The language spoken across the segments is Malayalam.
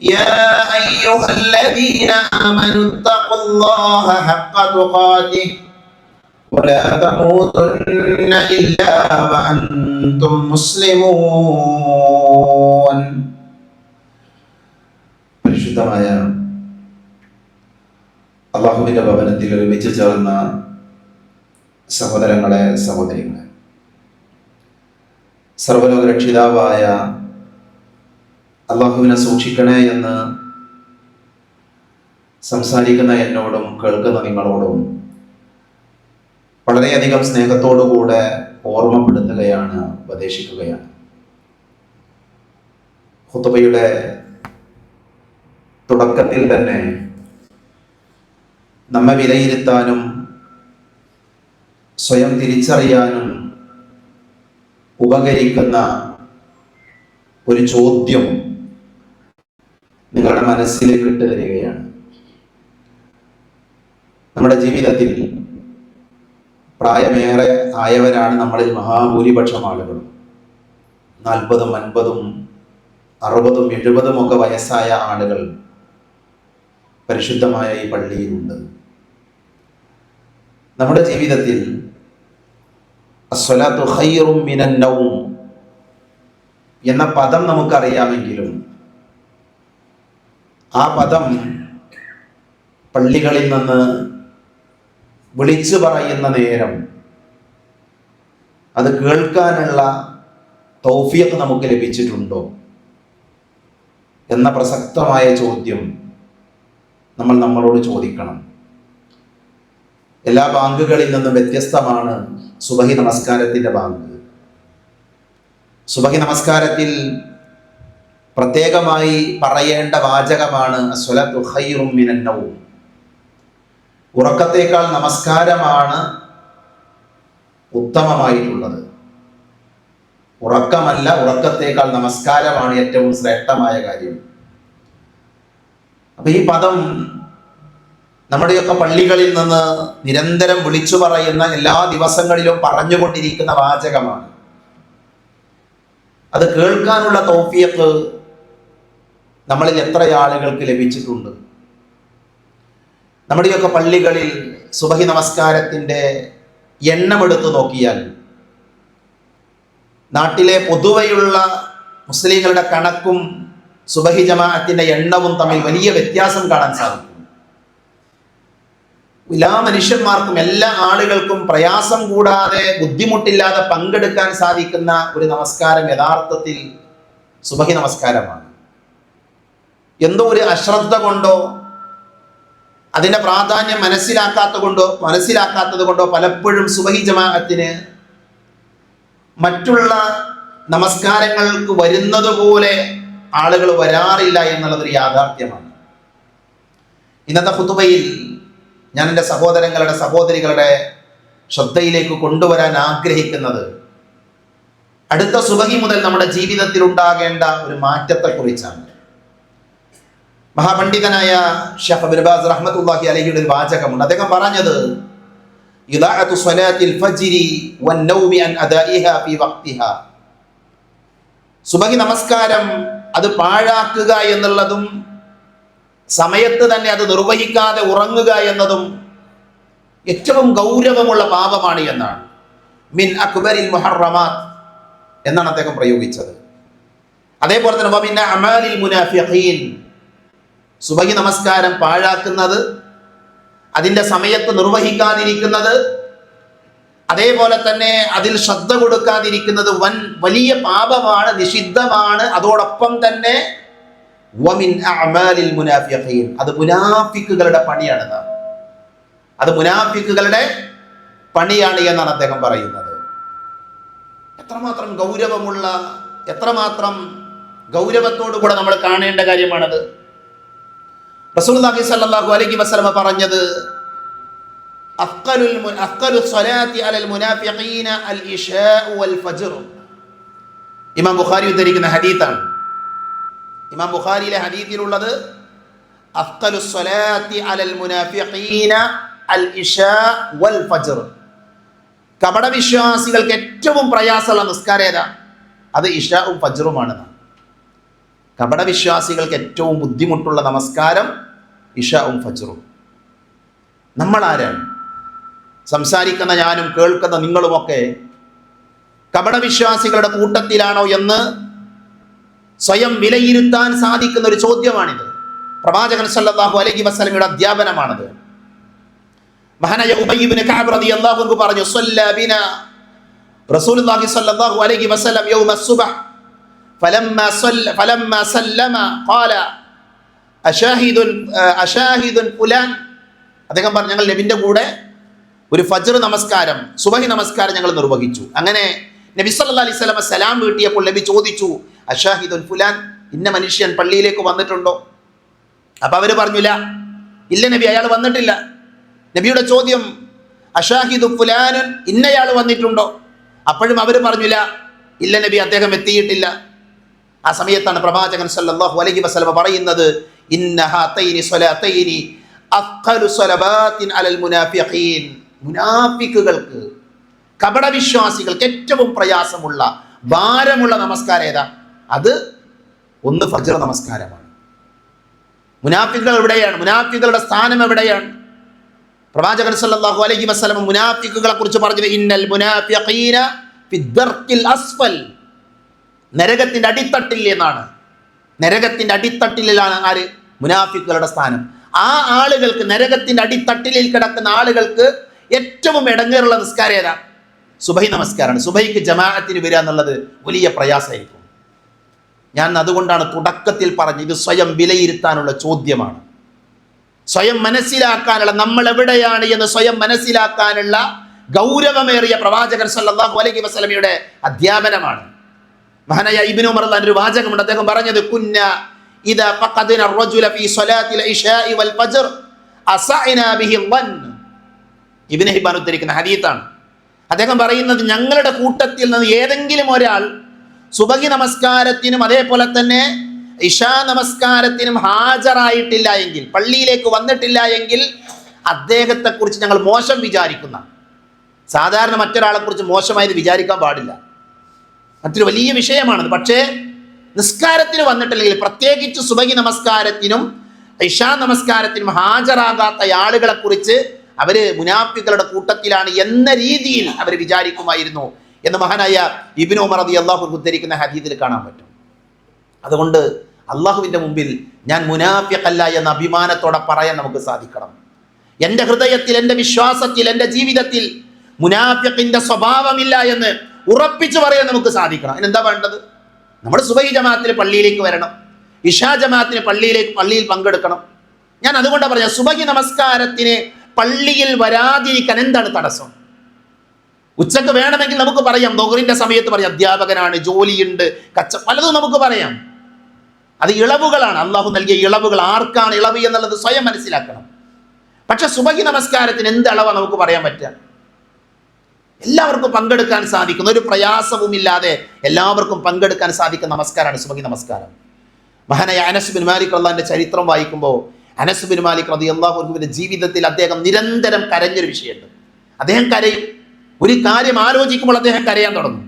يا أيها الذين آمنوا اتقوا الله حق تقاته ولا تموتن إلا وأنتم مسلمون പരിശുദ്ധമായ അള്ളാഹുവിന്റെ ഭവനത്തിൽ ഒരുമിച്ച് ചേർന്ന സഹോദരങ്ങളെ സഹോദരികളെ സർവലോക രക്ഷിതാവായ അള്ളാഹുവിനെ സൂക്ഷിക്കണേ എന്ന് സംസാരിക്കുന്ന എന്നോടും കേൾക്കുന്ന നിങ്ങളോടും വളരെയധികം സ്നേഹത്തോടുകൂടെ ഓർമ്മപ്പെടുത്തുകയാണ് ഉപദേശിക്കുകയാണ്. ഹുത്തുബയുടെ തുടക്കത്തിൽ തന്നെ നമ്മെ വിലയിരുത്താനും സ്വയം തിരിച്ചറിയാനും ഉപകരിക്കുന്ന ഒരു ചോദ്യം നിങ്ങളുടെ മനസ്സിലേക്ക് ഇട്ട് തരികയാണ് നമ്മുടെ ജീവിതത്തിൽ പ്രായമേറെ ആയവരാണ് നമ്മളിൽ മഹാഭൂരിപക്ഷം ആളുകൾ നാൽപ്പതും അൻപതും അറുപതും എഴുപതും ഒക്കെ വയസ്സായ ആളുകൾ പരിശുദ്ധമായ ഈ പള്ളിയിലുണ്ട്. നമ്മുടെ ജീവിതത്തിൽ എന്ന പദം നമുക്കറിയാമെങ്കിലും ആ പദം പള്ളികളിൽ നിന്ന് വിളിച്ചു പറയുന്ന നേരം അത് കേൾക്കാനുള്ള തൗഫിയൊക്കെ നമുക്ക് ലഭിച്ചിട്ടുണ്ടോ എന്ന പ്രസക്തമായ ചോദ്യം നമ്മൾ നമ്മളോട് ചോദിക്കണം. എല്ലാ ബാങ്കുകളിൽ നിന്നും വ്യത്യസ്തമാണ് സുബഹി നമസ്കാരത്തിന്റെ ബാങ്ക്. സുബഹി നമസ്കാരത്തിൽ പ്രത്യേകമായി പറയേണ്ട വാചകമാണ് ഉറക്കത്തേക്കാൾ നമസ്കാരമാണ് ഉത്തമമായിട്ടുള്ളത്. ഉറക്കമല്ല ഉറക്കത്തേക്കാൾ നമസ്കാരമാണ് ഏറ്റവും ശ്രേഷ്ഠമായ കാര്യം. അപ്പൊ ഈ പദം നമ്മുടെയൊക്കെ പള്ളികളിൽ നിന്ന് നിരന്തരം വിളിച്ചു പറയുന്ന എല്ലാ ദിവസങ്ങളിലും പറഞ്ഞുകൊണ്ടിരിക്കുന്ന വാചകമാണ്. അത് കേൾക്കാനുള്ള തോഫിയക്ക് നമ്മളിൽ എത്ര ആളുകൾക്ക് ലഭിച്ചിട്ടുണ്ട്? നമ്മുടെയൊക്കെ പള്ളികളിൽ സുബഹി നമസ്കാരത്തിന്റെ എണ്ണമെടുത്ത് നോക്കിയാൽ നാട്ടിലെ പൊതുവെയുള്ള മുസ്ലിങ്ങളുടെ കണക്കും സുബഹി ജമാഅത്തിന്റെ എണ്ണവും തമ്മിൽ വലിയ വ്യത്യാസം കാണാൻ സാധിക്കും. എല്ലാ മനുഷ്യന്മാർക്കും എല്ലാ ആളുകൾക്കും പ്രയാസം കൂടാതെ ബുദ്ധിമുട്ടില്ലാതെ പങ്കെടുക്കാൻ സാധിക്കുന്ന ഒരു നമസ്കാരം യഥാർത്ഥത്തിൽ സുബഹി നമസ്കാരമാണ്. എന്തോ ഒരു അശ്രദ്ധ കൊണ്ടോ അതിന്റെ പ്രാധാന്യം മനസ്സിലാക്കാത്ത കൊണ്ടോ മനസ്സിലാക്കാത്തത് കൊണ്ടോ പലപ്പോഴും സുബഹി ജമാഅത്തിന് മറ്റുള്ള നമസ്കാരങ്ങൾക്ക് വരുന്നത് പോലെ ആളുകൾ വരാറില്ല എന്നുള്ളതൊരു യാഥാർത്ഥ്യമാണ്. ഇന്നത്തെ ഹുതുബയിൽ ഞാൻ എന്റെ സഹോദരങ്ങളുടെ സഹോദരികളുടെ ശ്രദ്ധയിലേക്ക് കൊണ്ടുവരാൻ ആഗ്രഹിക്കുന്നത് അടുത്ത സുബഹി മുതൽ നമ്മുടെ ജീവിതത്തിൽ ഉണ്ടാകേണ്ട ഒരു മാറ്റത്തെക്കുറിച്ചാണ്. മഹാപണ്ഡിതനായ ഷെഫ് ബിർബാസ് റഹ്മത്തുല്ലാഹി അലഹിയുടെ ഒരു വാചകമുണ്ട്. അദ്ദേഹം പറഞ്ഞത് സുബഹി നമസ്കാരം അത് പാഴാക്കുക എന്നുള്ളതും സമയത്ത് തന്നെ അത് നിർവഹിക്കാതെ ഉറങ്ങുക എന്നതും ഏറ്റവും ഗൗരവമുള്ള പാപമാണ് എന്നാണ്. മിൻ അക്ബരിൽ മുഹറമാത്ത് എന്നാണ് അദ്ദേഹം പ്രയോഗിച്ചത്. അതേപോലെ തന്നെ സുബഹി നമസ്കാരം പാഴാക്കുന്നത് അതിന്റെ സമയത്ത് നിർവഹിക്കാതിരിക്കുന്നത് അതേപോലെ തന്നെ അതിൽ ശ്രദ്ധ കൊടുക്കാതിരിക്കുന്നത് വൻ വലിയ പാപമാണ് നിഷിദ്ധമാണ്. അതോടൊപ്പം തന്നെ അത് മുനാഫിക്കുകളുടെ പണിയാണ് അത് മുനാഫിക്കുകളുടെ പണിയാണ് എന്നാണ് അദ്ദേഹം പറയുന്നത്. എത്രമാത്രം ഗൗരവമുള്ള എത്രമാത്രം ഗൗരവത്തോടു കൂടെ നമ്മൾ കാണേണ്ട കാര്യമാണത് റസൂലുള്ളാഹി സ്വല്ലല്ലാഹു അലൈഹി വസല്ലമ പറഞ്ഞത് അഫ്ഖലുൽ മു- അഫ്ഖലു സ്വലാത്തി അലൽ മുനാഫിഖീന അൽ ഇശാഉ വൽ ഫജ്ർ. ഇമാം ബുഖാരി ഉദ്ധരിക്കുന്ന ഹദീത്താണ്. ഇമാം ബുഖാരിയിലെ ഹദീത്തിലുള്ളത് അഫ്ഖലു സ്വലാത്തി അലൽ മുനാഫിഖീന അൽ ഇശാ വൽ ഫജ്ർ. കപടവിശ്വാസികൾക്ക് ഏറ്റവും പ്രയാസമുള്ള നിസ്കാരം ഏതാ? അത് ഇഷാവും ഫജ്റുമാണെന്ന് കപടവിശ്വാസികൾക്ക് ഏറ്റവും ബുദ്ധിമുട്ടുള്ള നമസ്കാരം ഇഷാവും ഫജറും. നമ്മൾ ആരാണ് സംസാരിക്കുന്ന ഞാനും കേൾക്കുന്ന നിങ്ങളുമൊക്കെ കപടവിശ്വാസികളുടെ കൂട്ടത്തിലാണോ എന്ന് സ്വയം വിലയിരുത്താൻ സാധിക്കുന്ന ഒരു ചോദ്യമാണിത്. പ്രവാചകൻ സല്ലല്ലാഹു അലൈഹി വസല്ലമയുടെ അധ്യാപനമാണത്. മഹാനായ ഉബൈ ഇബ്നു കഅബ് റളിയല്ലാഹു അൻഹു പറഞ്ഞു സല്ലബിന റസൂലുള്ളാഹി സല്ലല്ലാഹു അലൈഹി വസല്ലം യൗമ സുബ്ഹ് ഫലമ്മ സല്ല ഫലമ്മ സല്ലമ ഖാല അഷാഹിദുൽ അഷാഹിദുൽ പുലാൻ അദ്ദേഹം പറഞ്ഞു ഞങ്ങൾ നബിന്റെ കൂടെ ഒരു ഫജർ നമസ്കാരം സുബഹി നമസ്കാരം ഞങ്ങൾ നിർവഹിച്ചു. അങ്ങനെ നബി സല്ലാ അലൈഹി സ്വലമ സലാം വീട്ടിയപ്പോൾ നബി ചോദിച്ചു അഷാഹിദുൽ ഫുലാൻ ഇന്ന മനുഷ്യൻ പള്ളിയിലേക്ക് വന്നിട്ടുണ്ടോ? അപ്പോൾ അവർ പറഞ്ഞില്ല ഇല്ല. നബി അയാൾ വന്നിട്ടില്ല. നബിയുടെ ചോദ്യം അഷാഹിദു ഫുലാനുൻ ഇന്നയാൾ വന്നിട്ടുണ്ടോ? അപ്പോഴും അവർ പറഞ്ഞില്ല ഇല്ല. നബി അദ്ദേഹം എത്തിയിട്ടില്ല. ആ സമയത്താണ് പ്രവാചകൻ സല്ലാഹു അലഹി വസ്ലമ പറയുന്നത് മുനാഫിക്കുകൾക്ക് കപടവിശ്വാസികൾക്ക് ഏറ്റവും പ്രയാസമുള്ള ഭാരമുള്ള നമസ്കാരം ഏതാ? അത് ഒന്ന് ഫജ്ർ നമസ്കാരമാണ്. മുനാഫികൾ എവിടെയാണ്? മുനാഫികളുടെ സ്ഥാനം എവിടെയാണ്? പ്രവാചകൻ സല്ലല്ലാഹു അലൈഹി വസല്ലം മുനാഫിക്കുകളെ കുറിച്ച് പറഞ്ഞത് ഇന്നൽ മുനാഫിഖീന ഫി ദർക്കിൽ അസ്ഫൽ. നരകത്തിന്റെ അടിത്തട്ടിൽ എന്നാണ്. നരകത്തിന്റെ അടിത്തട്ടിലാണ് ആര്? മുനാഫിക്കുകളുടെ സ്ഥാനം. ആ ആളുകൾക്ക് നരകത്തിന്റെ അടിത്തട്ടിലിൽ കിടക്കുന്ന ആളുകൾക്ക് ഏറ്റവും ഇടങ്ങേറുള്ള നിസ്കാരം ഏതാ? സുബൈ നമസ്കാരമാണ്. സുബൈക്ക് ജമാഅത്തിന് വരിക എന്നുള്ളത് വലിയ പ്രയാസമായിരിക്കും. ഞാൻ അതുകൊണ്ടാണ് തുടക്കത്തിൽ പറഞ്ഞത് ഇത് സ്വയം വിലയിരുത്താനുള്ള ചോദ്യമാണ്. സ്വയം മനസ്സിലാക്കാനുള്ള നമ്മൾ എവിടെയാണ് എന്ന് സ്വയം മനസ്സിലാക്കാനുള്ള ഗൗരവമേറിയ പ്രവാചകൻ സല്ലാഹു അലൈഹി വസ്ലമിയുടെ അധ്യാപനമാണ്. മഹാനായ ഇബ്നു ഉമർ ഒരു വാചകമുണ്ട് അദ്ദേഹം പറഞ്ഞത് കുന്ന ഇദാ ഫഖദ്ന الرجل في صلاه العشاء والفجر اسعنا به الظن ഇബ്നു ഹിബ്ബാൻ ഉദ്ധരിക്കുന്ന ഹദീത്താണ് അദ്ദേഹം പറയുന്നത് ഞങ്ങളുടെ കൂട്ടത്തിൽ നിന്ന് ഏതെങ്കിലും ഒരാൾ സുബഹി നമസ്കാരത്തിനും അതേപോലെ തന്നെ ഇഷാ നമസ്കാരത്തിനും ഹാജരായിട്ടില്ല എങ്കിൽ പള്ളിയിലേക്ക് വന്നിട്ടില്ല എങ്കിൽ അദ്ദേഹത്തെക്കുറിച്ച് ഞങ്ങൾ മോശം വിചാരിക്കുന്ന സാധാരണ മറ്റൊരാളെ കുറിച്ച് മോശമായത് വിചാരിക്കാൻ പാടില്ല മറ്റൊരു വലിയ വിഷയമാണത്. പക്ഷേ നിസ്കാരത്തിന് വന്നിട്ടില്ലെങ്കിൽ പ്രത്യേകിച്ച് സുബഹി നമസ്കാരത്തിനും ഇഷാ നമസ്കാരത്തിനും ഹാജരാകാത്ത ആളുകളെ കുറിച്ച് അവർ മുനാഫികളുടെ കൂട്ടത്തിലാണ് എന്ന രീതിയിൽ അവർ വിചാരിക്കുമായിരുന്നു എന്ന് മഹാനായ ഇബിൻ ഉമർ അതി അള്ളാഹു ഉദ്ധരിക്കുന്ന ഹദീദിൽ കാണാൻ പറ്റും. അതുകൊണ്ട് അള്ളാഹുവിന്റെ മുമ്പിൽ ഞാൻ മുനാഫിഖല്ല എന്ന അഭിമാനത്തോടെ പറയാൻ നമുക്ക് സാധിക്കണം. എന്റെ ഹൃദയത്തിൽ എന്റെ വിശ്വാസത്തിൽ എന്റെ ജീവിതത്തിൽ മുനാഫിഖിന്റെ സ്വഭാവമില്ല എന്ന് ഉറപ്പിച്ചു പറയാൻ നമുക്ക് സാധിക്കണം. അതിനെന്താ വേണ്ടത്? നമ്മൾ സുബൈ ജമാഅത്തിന് പള്ളിയിലേക്ക് വരണം. ഇഷാ ജമാഅത്തിന് പള്ളിയിലേക്ക് പള്ളിയിൽ പങ്കെടുക്കണം. ഞാൻ അതുകൊണ്ടാണ് പറയാം സുബഹി നമസ്കാരത്തിന് പള്ളിയിൽ വരാതിരിക്കാൻ എന്താണ് തടസ്സം? ഉച്ചയ്ക്ക് വേണമെങ്കിൽ നമുക്ക് പറയാം ദോഹറിന്റെ സമയത്ത് പറയാം അധ്യാപകനാണ് ജോലിയുണ്ട് കച്ച പലതും നമുക്ക് പറയാം. അത് ഇളവുകളാണ്. അള്ളാഹു നൽകിയ ഇളവുകൾ ആർക്കാണ് ഇളവ് എന്നുള്ളത് സ്വയം മനസ്സിലാക്കണം. പക്ഷെ സുബഹി നമസ്കാരത്തിന് എന്ത് അളവാണ് നമുക്ക് പറയാൻ പറ്റുക? എല്ലാവർക്കും പങ്കെടുക്കാൻ സാധിക്കുന്ന. ഒരു പ്രയാസവുമില്ലാതെ എല്ലാവർക്കും പങ്കെടുക്കാൻ സാധിക്കുന്ന നമസ്കാരമാണ്. സുബഹി നമസ്കാരം. മഹാനായ അനസ് ബിൻ മാലിക് ചരിത്രം വായിക്കുമ്പോൾ അനസ് ബിൻ മാലിക് റതി ജീവിതത്തിൽ അദ്ദേഹം നിരന്തരം കരഞ്ഞൊരു വിഷയമുണ്ട്. അദ്ദേഹം കരയും. ഒരു കാര്യം ആലോചിക്കുമ്പോൾ അദ്ദേഹം കരയാൻ തുടങ്ങും.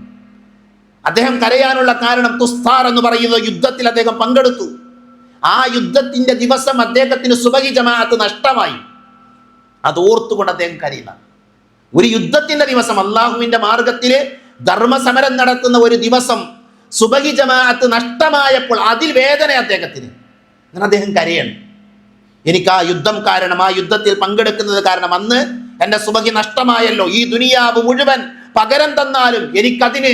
അദ്ദേഹം കരയാനുള്ള കാരണം തുസ്താർ എന്ന് പറയുന്ന യുദ്ധത്തിൽ അദ്ദേഹം പങ്കെടുത്തു. ആ യുദ്ധത്തിന്റെ ദിവസം അദ്ദേഹത്തിന് സുബഹി ജമാഅത്ത് നഷ്ടമായി. അത് ഓർത്തുകൊണ്ട് അദ്ദേഹം കരയുന്ന ഒരു യുദ്ധത്തിന്റെ ദിവസം അള്ളാഹുവിന്റെ മാർഗത്തിൽ ധർമ്മസമരം നടത്തുന്ന ഒരു ദിവസം സുബഹി ജമാഅത്ത് നഷ്ടമായപ്പോൾ അതിൽ വേദന അദ്ദേഹത്തിന്. അങ്ങനെ അദ്ദേഹം കരയണം. എനിക്ക് ആ യുദ്ധം കാരണം ആ യുദ്ധത്തിൽ പങ്കെടുക്കുന്നത് കാരണം അന്ന് എന്റെ സുബഹി നഷ്ടമായല്ലോ. ഈ ദുനിയാവ് മുഴുവൻ പകരം തന്നാലും എനിക്കതിന്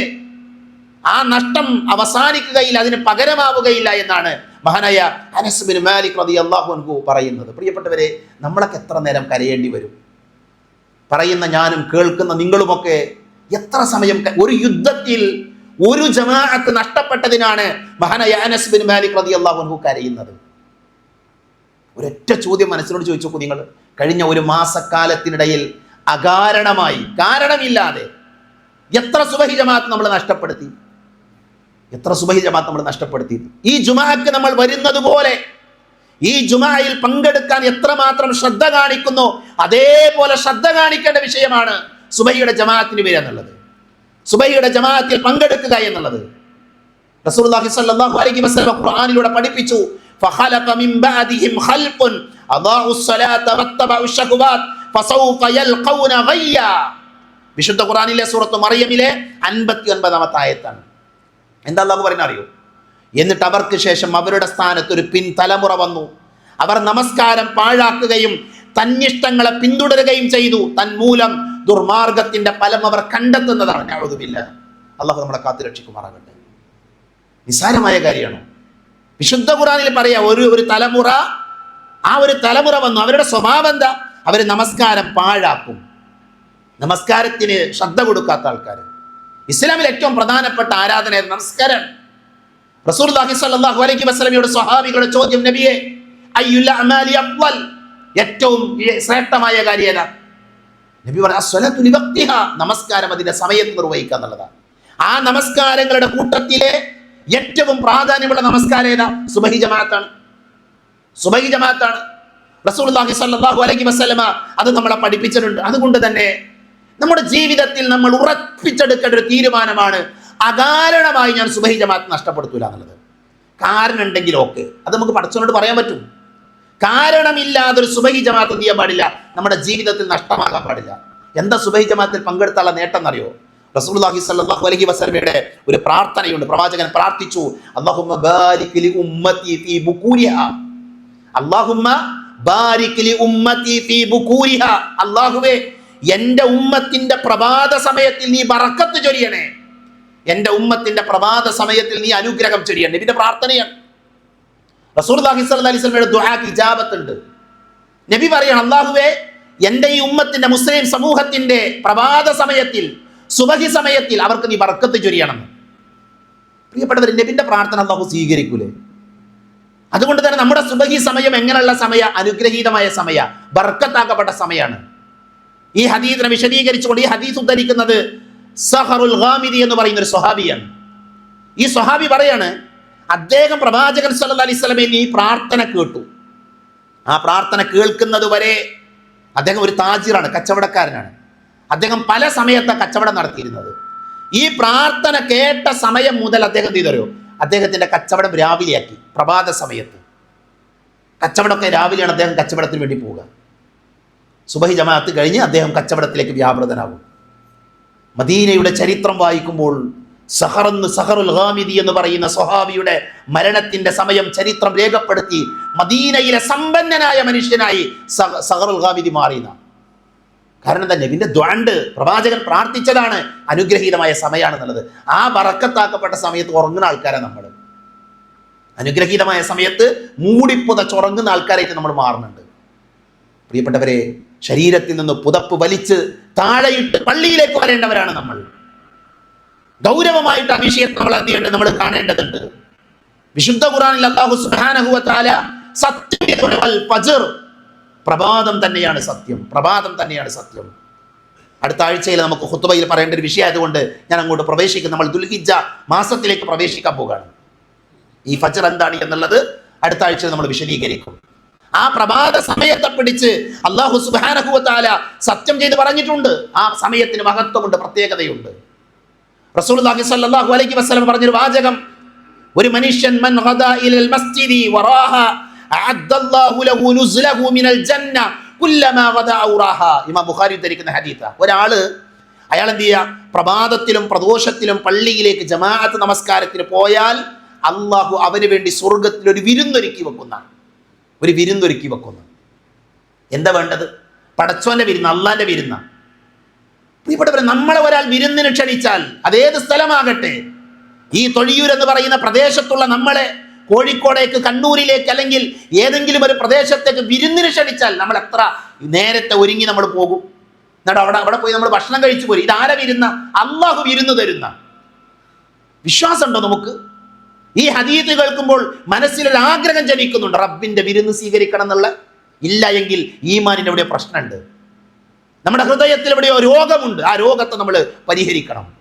ആ നഷ്ടം അവസാനിക്കുകയില്ല അതിന് പകരമാവുകയില്ല എന്നാണ് മഹാനായ അനസ് ബിൻ മാലിക് റളിയല്ലാഹു അൻഹു പറയുന്നത്. പ്രിയപ്പെട്ടവരെ നമ്മളൊക്കെ എത്ര നേരം കരയേണ്ടി വരും? പറയുന്ന ഞാനും കേൾക്കുന്ന നിങ്ങളുമൊക്കെ എത്ര സമയം ഒരു യുദ്ധത്തിൽ ഒരു ജമാഅത്ത് നഷ്ടപ്പെട്ടതിനാണ് മഹാനായ ബിൻ മാലിക് റതി അള്ളാഹു അൻഹു കരയുന്നത്. ഒരൊറ്റ ചോദ്യം മനസ്സിനോട് ചോദിച്ചു നിങ്ങൾ. കഴിഞ്ഞ ഒരു മാസക്കാലത്തിനിടയിൽ അകാരണമായി കാരണമില്ലാതെ എത്ര സുബഹി ജമാഅത്ത് നമ്മൾ നഷ്ടപ്പെടുത്തി? എത്ര സുബഹി ജമാഅത്ത് നമ്മൾ നഷ്ടപ്പെടുത്തി? ഈ ജുമാക്ക് നമ്മൾ വരുന്നത് പോലെ ഈ ജുമായിൽ പങ്കെടുക്കാൻ എത്രമാത്രം ശ്രദ്ധ കാണിക്കുന്നു? അതേപോലെ ശ്രദ്ധ കാണിക്കേണ്ട വിഷയമാണ് സുബൈയുടെ ജമാഅത്തിന് വരിക എന്നുള്ളത്. സുബൈയുടെ ജമാഅത്തിൽ പങ്കെടുക്കുക എന്നുള്ളത്. റസൂലുള്ളാഹി സ്വല്ലല്ലാഹു അലൈഹി വസല്ലം ഖുർആനിലൂടെ പഠിപ്പിച്ചു. ഫഖലഖ മിൻ ബഅദിഹിം ഖൽഖുൻ അദാഉ സ്വലാത വത്തബഉ ശഹവാത്ത് ഫസൗഫ യൽഖൗന ഗയ്യ. വിശുദ്ധ ഖുർആനിലെ സൂറത്ത് മറിയമിലെ 59ാമത്തെ ആയത്താണ്. എന്താ അള്ളാഹു പറയുന്നത് അറിയോ? എന്നിട്ട് അവർക്ക് ശേഷം അവരുടെ സ്ഥാനത്ത് ഒരു പിൻതലമുറ വന്നു. അവർ നമസ്കാരം പാഴാക്കുകയും തന്നിഷ്ടങ്ങളെ പിന്തുടരുകയും ചെയ്തു. തന്മൂലം ദുർമാർഗത്തിന്റെ ഫലം അവർ കണ്ടെത്തുന്നതാണ്. ഞാവതുമില്ല അള്ളാഹു നമ്മളെ കാത്തു രക്ഷിക്കുമാറാകട്ടെ. നിസ്സാരമായ കാര്യമാണ്. വിശുദ്ധ ഖുറാനിൽ പറയാ ഒരു ഒരു തലമുറ ആ ഒരു തലമുറ വന്നു. അവരുടെ സ്വഭാവം എന്താ? അവർ നമസ്കാരം പാഴാക്കും. നമസ്കാരത്തിന് ശ്രദ്ധ കൊടുക്കാത്ത ആൾക്കാർ ഇസ്ലാമിൽ ഏറ്റവും പ്രധാനപ്പെട്ട ആരാധന നമസ്കാരം. റസൂൽ സല്ലല്ലാഹു അലൈഹി വസല്ലമയുടെ സ്വഹാബികളുടെ ചോദ്യം നബിയെ അയ്യുൽ അമാലി അഫ്ളൽ ഏറ്റവും ശ്രേഷ്ഠമായ കാര്യം ഏതാ? നബി പറഞ്ഞു "അസ്സലാത്തു നമസ്കാരം അതിന്റെ സമയത്ത് നിർവഹിക്കുക എന്നുള്ളതാണ്. ആ നമസ്കാരങ്ങളുടെ കൂട്ടത്തിലെ ഏറ്റവും പ്രാധാന്യമുള്ള നമസ്കാരം ഏതാ? സുബഹി ജമാഅത്താണ്. സുബഹി ജമാഅത്താണ്. റസൂലുള്ളാഹി സ്വല്ലല്ലാഹു അലൈഹി വസല്ലമ അത് നമ്മളെ പഠിപ്പിച്ചിട്ടുണ്ട്. അതുകൊണ്ട് തന്നെ നമ്മുടെ ജീവിതത്തിൽ നമ്മൾ ഉറപ്പിച്ചെടുക്കേണ്ട ഒരു തീരുമാനമാണ് അകാരണമായി ഞാൻ സുബഹി ജമാഅത്ത് നഷ്ടപ്പെടുത്തൂല എന്നുള്ളത്. കാരണം ഉണ്ടെങ്കിൽ ഓക്കെ. അത് നമുക്ക് പഠിച്ചവനോട് പറയാൻ പറ്റും. കാരണമില്ലാതെ ഒരു സുബഹി ജമാഅത്ത് എന്ത് ചെയ്യാൻ പാടില്ല? നമ്മുടെ ജീവിതത്തിൽ നഷ്ടമാകാൻ പാടില്ല. എന്താ സുബഹി ജമാഅത്തിൽ പങ്കെടുത്താലുള്ള നേട്ടം എന്നറിയോ? റസൂലുള്ളാഹി സ്വല്ലല്ലാഹു അലൈഹി വസല്ലമയുടെ ഒരു പ്രാർത്ഥനയുണ്ട്. പ്രവാചകൻ പ്രാർത്ഥിച്ചു അല്ലാഹുമ്മ ബാരിക് ലി ഉമ്മത്തി ഫീ ബുകൂരിഹ അല്ലാഹുമ്മ ബാരിക് ലി ഉമ്മത്തി ഫീ ബുകൂരിഹ അല്ലാഹുവേ എന്റെ ഉമ്മത്തിന്റെ പ്രഭാത സമയത്തിൽ നീ ബറക്കത്ത് ചൊരിയണേ. എന്റെ ഉമ്മത്തിന്റെ പ്രഭാത സമയത്തിൽ നീ അനുഗ്രഹം ചെയ്യണം നബിന്റെ പ്രാർത്ഥനയാണ്. റസൂർ അലൈഹി ഇജാബത്ത് ഉണ്ട് നബി പറയണം അള്ളാഹുവേ എന്റെ ഈ ഉമ്മത്തിന്റെ മുസ്ലിം സമൂഹത്തിന്റെ പ്രഭാത സമയത്തിൽ സുബഹി സമയത്തിൽ അവർക്ക് നീ ബർക്കത്ത് ചൊരിയണം. പ്രിയപ്പെട്ടവർ നബിന്റെ പ്രാർത്ഥന അള്ളാഹു സ്വീകരിക്കൂലേ? അതുകൊണ്ട് തന്നെ നമ്മുടെ സുബഹി സമയം എങ്ങനെയുള്ള സമയ? അനുഗ്രഹീതമായ സമയ. ബർക്കത്താക്കപ്പെട്ട സമയമാണ് ഈ ഹദീദിനെ വിശദീകരിച്ചുകൊണ്ട് ഈ ഹദീസ് ഉദ്ധരിക്കുന്നത് സഹറുൽ ഗാമിദി എന്ന് പറയുന്ന ഒരു സ്വഹാബിയാണ്. ഈ സ്വഹാബി പറയാണ് അദ്ദേഹം പ്രവാചകൻ സല്ലല്ലാഹു അലൈഹി വസല്ലമയിൽ ഈ പ്രാർത്ഥന കേട്ടു. ആ പ്രാർത്ഥന കേൾക്കുന്നത് വരെ അദ്ദേഹം ഒരു താജിറാണ് കച്ചവടക്കാരനാണ്. അദ്ദേഹം പല സമയത്ത് കച്ചവടം നടത്തിയിരുന്നത്. ഈ പ്രാർത്ഥന കേട്ട സമയം മുതൽ അദ്ദേഹം ചെയ്തറിയോ? അദ്ദേഹത്തിന്റെ കച്ചവടം രാവിലെയാക്കി പ്രഭാത സമയത്ത്. കച്ചവടമൊക്കെ രാവിലെയാണ് അദ്ദേഹം കച്ചവടത്തിന് വേണ്ടി പോവുക. സുബഹി ജമാഅത്ത് കഴിഞ്ഞ് അദ്ദേഹം കച്ചവടത്തിലേക്ക് വ്യാപൃതനാകും. മദീനയുടെ ചരിത്രം വായിക്കുമ്പോൾ സഹറന്ന് സഹറുൽ ഹാമിദി എന്ന് പറയുന്ന സ്വഹാബിയുടെ മരണത്തിന്റെ സമയം ചരിത്രം രേഖപ്പെടുത്തി മദീനയിലെ സമ്പന്നനായ മനുഷ്യനായി സഹറുൽ ഹാമിദി മാറിയെന്ന. കാരണം എന്താ? നബിന്റെ ദ്വാണ്ട് പ്രവാചകൻ പ്രാർത്ഥിച്ചതാണ് അനുഗ്രഹീതമായ സമയമാണെന്നുള്ളത്. ആ വറക്കത്താക്കപ്പെട്ട സമയത്ത് ഉറങ്ങുന്ന ആൾക്കാരാണ് നമ്മൾ അനുഗ്രഹീതമായ സമയത്ത് മൂടിപ്പുത ചുറങ്ങുന്ന ആൾക്കാരായിട്ട് നമ്മൾ മാറുന്നുണ്ട്. പ്രിയപ്പെട്ടവരെ ശരീരത്തിൽ നിന്ന് പുതപ്പ് വലിച്ച് താഴെയിട്ട് പള്ളിയിലേക്ക് വരേണ്ടവരാണ് നമ്മൾ. ഗൗരവമായിട്ട് അഭിഷേകം നമ്മൾ എന്ത് ചെയ്യേണ്ടത് നമ്മൾ കാണേണ്ടതുണ്ട്. വിശുദ്ധ ഖുറാനിൽ അള്ളാഹു തആല സത്യം പ്രഭാതം തന്നെയാണ് സത്യം. പ്രഭാതം തന്നെയാണ് സത്യം. അടുത്ത ആഴ്ചയിൽ നമുക്ക് ഹുത്തുബയിൽ പറയേണ്ട ഒരു വിഷയമായതുകൊണ്ട് ഞാൻ അങ്ങോട്ട് പ്രവേശിക്കും. നമ്മൾ ദുൽഹിജ മാസത്തിലേക്ക് പ്രവേശിക്കാൻ പോകുകയാണ് ഈ ഫജർ എന്താണ് എന്നുള്ളത് അടുത്ത ആഴ്ച നമ്മൾ വിശദീകരിക്കും. ആ പ്രഭാത സമയത്തെ പിടിച്ച് അള്ളാഹു തആല സത്യം ചെയ്ത് പറഞ്ഞിട്ടുണ്ട്. ആ സമയത്തിന് മഹത്വമുണ്ട് പ്രത്യേകതയുണ്ട്. റസൂൽ അള്ളാഹു അലൈഹി വസല്ലം പറഞ്ഞൊരു വാചകം ഒരു മനുഷ്യൻ മൻ ഇലൽ മസ്ജിദി വറാഹ ലഹു മിനൽ ജന്ന ഇമാം ബുഖാരി ഒരാൾ അയാൾ എന്ത് ചെയ്യുക പ്രഭാതത്തിലും പ്രദോഷത്തിലും പള്ളിയിലേക്ക് ജമാഅത്ത് നമസ്കാരത്തിന് പോയാൽ അള്ളാഹു അവന് വേണ്ടി സ്വർഗത്തിൽ ഒരു വിരുന്നൊരുക്കി വെക്കുന്ന ഒരു വിരുന്നൊരുക്കി വെക്കുന്നു. എന്താ വേണ്ടത്? പടച്ചോന്റെ വിരുന്ന് അള്ളാന്റെ വിരുന്ന. പ്രിയപ്പെട്ടവരെ നമ്മളെ ഒരാൾ വിരുന്നിന് ക്ഷണിച്ചാൽ അതേത് സ്ഥലമാകട്ടെ? ഈ തൊഴിയൂർ എന്ന് പറയുന്ന പ്രദേശത്തുള്ള നമ്മളെ കോഴിക്കോടേക്ക് കണ്ണൂരിലേക്ക് അല്ലെങ്കിൽ ഏതെങ്കിലും ഒരു പ്രദേശത്തേക്ക് വിരുന്നിന് ക്ഷണിച്ചാൽ നമ്മൾ എത്ര നേരത്തെ ഒരുങ്ങി നമ്മൾ പോകും. എന്നിട്ട് അവിടെ അവിടെ പോയി നമ്മൾ ഭക്ഷണം കഴിച്ചു പോരും. ഇതാരെ വിരുന്ന? അള്ളാഹു വിരുന്ന് തരുന്ന. വിശ്വാസമുണ്ടോ നമുക്ക്? ഈ ഹദീത്ത് കേൾക്കുമ്പോൾ മനസ്സിലൊരു ആഗ്രഹം ജനിക്കുന്നുണ്ട്. റബ്ബിന്റെ വിരുന്ന് സ്വീകരിക്കണം എന്നുള്ള. ഇല്ല എങ്കിൽ ഈമാനിന് എവിടെയോ പ്രശ്നമുണ്ട്. നമ്മുടെ ഹൃദയത്തിൽ എവിടെയോ രോഗമുണ്ട്. ആ രോഗത്തെ നമ്മൾ പരിഹരിക്കണം.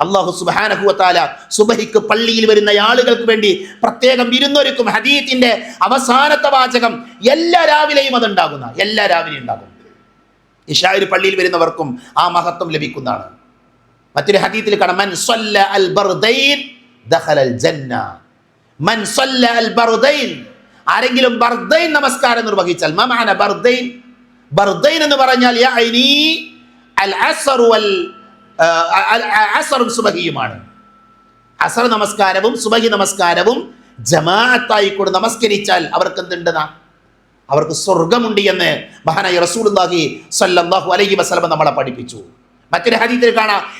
അള്ളാഹു സുബാനഹുവത്താല സുബഹിക്ക് പള്ളിയിൽ വരുന്ന ആളുകൾക്ക് വേണ്ടി പ്രത്യേകം വിരുന്നൊരുക്കും ഹദീത്തിന്റെ അവസാനത്തെ വാചകം. എല്ലാ രാവിലെയും അതുണ്ടാകുന്ന എല്ലാ രാവിലെയും ഉണ്ടാകും. ഇഷായൊരു പള്ളിയിൽ വരുന്നവർക്കും ആ മഹത്വം ലഭിക്കുന്നതാണ്. മറ്റൊരു ഹദീത്തിൽ കാണാം ദഖലൽ ജന്ന മൻ സല്ല അൽ ബർദൈൻ. ആരെങ്കിലും ബർദൈൻ നമസ്കാരം നിർവഹിച്ചാൽ മമാന ബർദൈൻ? ബർദൈൻ എന്ന് പറഞ്ഞാൽ യാ ഐനി അൽ അസറു അൽ അസറും സുബഹിയുമാണ്. അസർ നമസ്കാരവും സുബഹി നമസ്കാരവും ജമാഅത്തായി കൊണ്ട് നമസ്കരിച്ചാൽ അവർക്ക് എന്തുണ്ടെന്നാ അവർക്ക് സ്വർഗമുണ്ട് എന്ന് മഹാനായി റസൂൽ സ്വല്ലല്ലാഹു അലൈഹി വസല്ലം നമ്മളെ പഠിപ്പിച്ചു. മറ്റൊരു ഹദീത്തിൽ കാണാം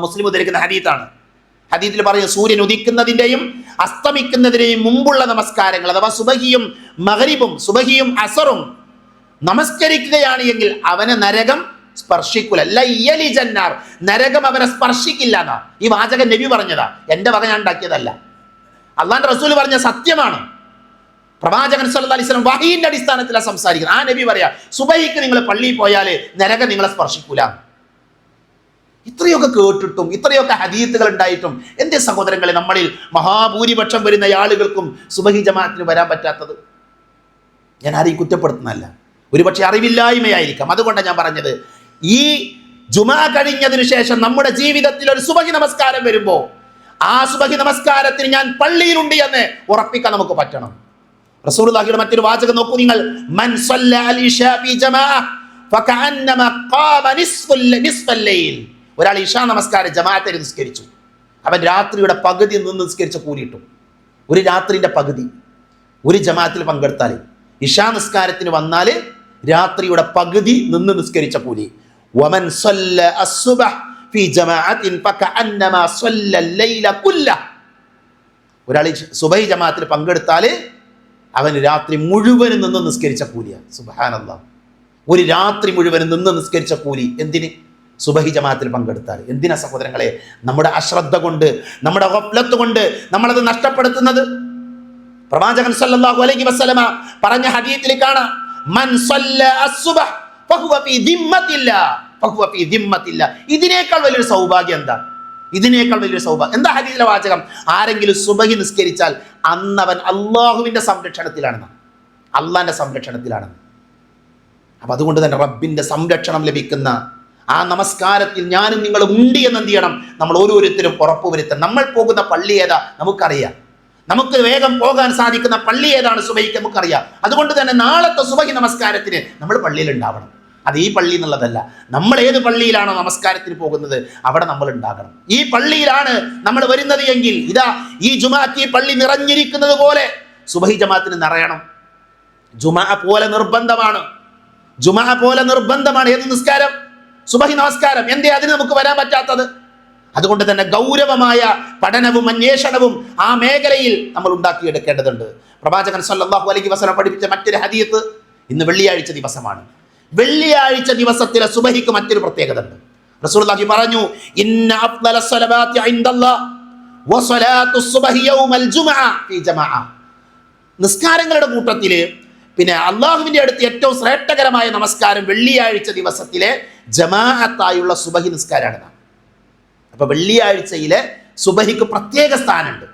മുസ്ലിം ഉദ്ധരിക്കുന്ന ഹദീത്താണ് ഹദീത്തിൽ പറയുന്നത് സൂര്യൻ ഉദിക്കുന്നതിന്റെയും അസ്തമിക്കുന്നതിന്റെയും മുമ്പുള്ള നമസ്കാരങ്ങൾ അഥവാ സുബഹിയും മഗ്രിബും സുബഹിയും അസറും നമസ്കരിക്കുകയാണ് എങ്കിൽ അവനെ നരകം സ്പർശിക്കൂല. നരകം അവനെ സ്പർശിക്കില്ല എന്നാ. ഈ വാചകൻ നബി പറഞ്ഞതാ. എന്റെ വക ഞാൻ ഉണ്ടാക്കിയതല്ല. അള്ളാന്റെ റസൂൽ പറഞ്ഞ സത്യമാണ്. പ്രവാചകൻ സല്ല അലൈഹി വസല്ലം വഹീന്റെ അടിസ്ഥാനത്തിലാണ് സംസാരിക്കുന്നത്. ആ നബി പറയാ സുബൈക്ക് നിങ്ങൾ പള്ളിയിൽ പോയാൽ നരകം നിങ്ങളെ സ്പർശിക്കൂല. ഇത്രയൊക്കെ കേട്ടിട്ടും ഇത്രയൊക്കെ ഹദീത്തുകൾ ഉണ്ടായിട്ടും എന്റെ സഹോദരങ്ങളെ നമ്മളിൽ മഹാഭൂരിപക്ഷം വരുന്ന ആളുകൾക്കും സുബഹി ജമാഅത്തിന് വരാൻ പറ്റാത്തത്. ഞാൻ ആരെയും കുറ്റപ്പെടുത്തുന്നതല്ല. ഒരുപക്ഷെ അറിവില്ലായ്മയായിരിക്കാം. അതുകൊണ്ടാണ് ഞാൻ പറഞ്ഞത്. ഈ ജുമാ കഴിഞ്ഞതിന് ശേഷം നമ്മുടെ ജീവിതത്തിൽ ഒരു സുബഹി നമസ്കാരം വരുമ്പോൾ ആ സുബഹി നമസ്കാരത്തിന് ഞാൻ പള്ളിയിലുണ്ട് എന്ന് ഉറപ്പിക്കാൻ നമുക്ക് പറ്റണം. റസൂലുള്ളാഹിയുടെ മറ്റൊരു വാചകം നോക്കൂ നിങ്ങൾ. മൻ സല്ല അൽ ഇശാ ബി ജമാഅ ഫകഅന്നമ ഖാമ നിസ്ഫുൽ നിസ്ഫൽ ലൈൽ. ഒരാൾ ഇഷാ നമസ്കാരം ജമാഅത്തിൽ നിസ്കരിച്ചു. അവൻ രാത്രിയുടെ പകുതി നിന്ന് നിസ്കരിച്ച കൂലി കിട്ടും. ഒരു രാത്രിയുടെ പകുതി. ഒരു ജമാഅത്തിൽ പങ്കെടുത്താൽ ഇഷാ നിസ്കാരത്തിന് വന്നാൽ രാത്രിയുടെ പകുതി നിന്ന് നിസ്കരിച്ച കൂലി. വമൻ സല്ല അസ്സുബഹ് ഫി ജമാഅത്തിൻ ഫകഅന്നമ സല്ല ലൈല കുല്ല. ഒരാൾ സുബഹി സുബൈ ജമാഅത്തിൽ പങ്കെടുത്താൽ അവന് രാത്രി മുഴുവനും നിന്ന് നിസ്കരിച്ച കൂലിയാണ് സുബാനല്ല ഒരു രാത്രി മുഴുവനും നിന്ന് നിസ്കരിച്ച കൂലി എന്തിന്? സുബഹി ജമാഅത്തിൽ പങ്കെടുത്താൽ. എന്തിനാ സഹോദരങ്ങളെ? നമ്മുടെ അശ്രദ്ധ കൊണ്ട് നമ്മുടെ ഒപ്ലത്ത് കൊണ്ട് നമ്മളത് നഷ്ടപ്പെടുത്തുന്നത്? പ്രവാചകൻ സല്ലല്ലാഹു അലൈഹി വസല്ലമ പറഞ്ഞ ഹദീത്തിൽ കാണാം. മൻ സല്ല അസ്സുബഹ് ഫഹുവ ഫീ ദിമ്മത്തില്ല. ഫഹുവ ഫീ ദിമ്മത്തില്ല. ഇതിനേക്കാൾ വലിയൊരു സൗഭാഗ്യം എന്താ? ഇതിനേക്കാൾ വലിയൊരു സൗഭാഗ്യം. എന്താ ഹദീസിലെ വാചകം? ആരെങ്കിലും സുബഹി നിസ്കരിച്ചാൽ അന്നവൻ അള്ളാഹുവിന്റെ സംരക്ഷണത്തിലാണെന്ന് അള്ളാന്റെ സംരക്ഷണത്തിലാണെന്ന് അപ്പൊ അതുകൊണ്ട് തന്നെ റബ്ബിന്റെ സംരക്ഷണം ലഭിക്കുന്ന ആ നമസ്കാരത്തിൽ ഞാനും നിങ്ങളും ഉണ്ട് എന്ന് എന്ത് ചെയ്യണം? നമ്മൾ ഓരോരുത്തരും ഉറപ്പുവരുത്തണം. നമ്മൾ പോകുന്ന പള്ളി ഏതാ? നമുക്കറിയാം. നമുക്ക് വേഗം പോകാൻ സാധിക്കുന്ന പള്ളി ഏതാണ് സുബഹിക്ക് നമുക്കറിയാം. അതുകൊണ്ട് തന്നെ നാളത്തെ സുബഹി നമസ്കാരത്തിന് നമ്മൾ പള്ളിയിൽ ഉണ്ടാവണം. അത് ഈ പള്ളി എന്നുള്ളതല്ല. നമ്മൾ ഏത് പള്ളിയിലാണോ നമസ്കാരത്തിന് പോകുന്നത് അവിടെ നമ്മൾ ഉണ്ടാകണം. ഈ പള്ളിയിലാണ് നമ്മൾ വരുന്നത് എങ്കിൽ ഇതാ ഈ ജുമാഅത്ത് ഈ പള്ളി നിറഞ്ഞിരിക്കുന്നത് പോലെ സുബഹി ജമാത്തിന് നിറയണം. ജുമാ പോലെ നിർബന്ധമാണ്. ജുമാ പോലെ നിർബന്ധമാണ്. ഏത് നിസ്കാരം? സുബഹി നമസ്കാരം. എന്തേ അതിന് നമുക്ക് വരാൻ പറ്റാത്തത്? അതുകൊണ്ട് തന്നെ ഗൗരവമായ പഠനവും അന്വേഷണവും ആ മേഖലയിൽ നമ്മൾ ഉണ്ടാക്കിയെടുക്കേണ്ടതുണ്ട്. പ്രവാചകൻ സല്ലാഹു അലൈഹി വസനം പഠിപ്പിച്ച മറ്റൊരു ഹദീത്ത് ഇന്ന് വെള്ളിയാഴ്ച ദിവസമാണ്. വെള്ളിയാഴ്ച ദിവസത്തിലെ സുബഹിക്ക് മറ്റൊരു പ്രത്യേകത ഉണ്ട് റസൂലുള്ളാഹി പറഞ്ഞു ഇന്ന അഫ്ദല സ്വലവാത്തി ഇൻദല്ലാഹ് വസ്വലാത്തു സുബഹി യൗമൽ ജുമുഅ ഫീ ജമാഅ. നിസ്കാരങ്ങളുടെ കൂട്ടത്തിൽ പിന്നെ അള്ളാഹുവിന്റെ അടുത്ത് ഏറ്റവും ശ്രേഷ്ഠകരമായ നമസ്കാരം വെള്ളിയാഴ്ച ദിവസത്തിലെ ജമാഅത്തായുള്ള സുബഹി നിസ്കാരമാണ്. അപ്പൊ വെള്ളിയാഴ്ചയിലെ സുബഹിക്ക് പ്രത്യേക സ്ഥാനമുണ്ട്.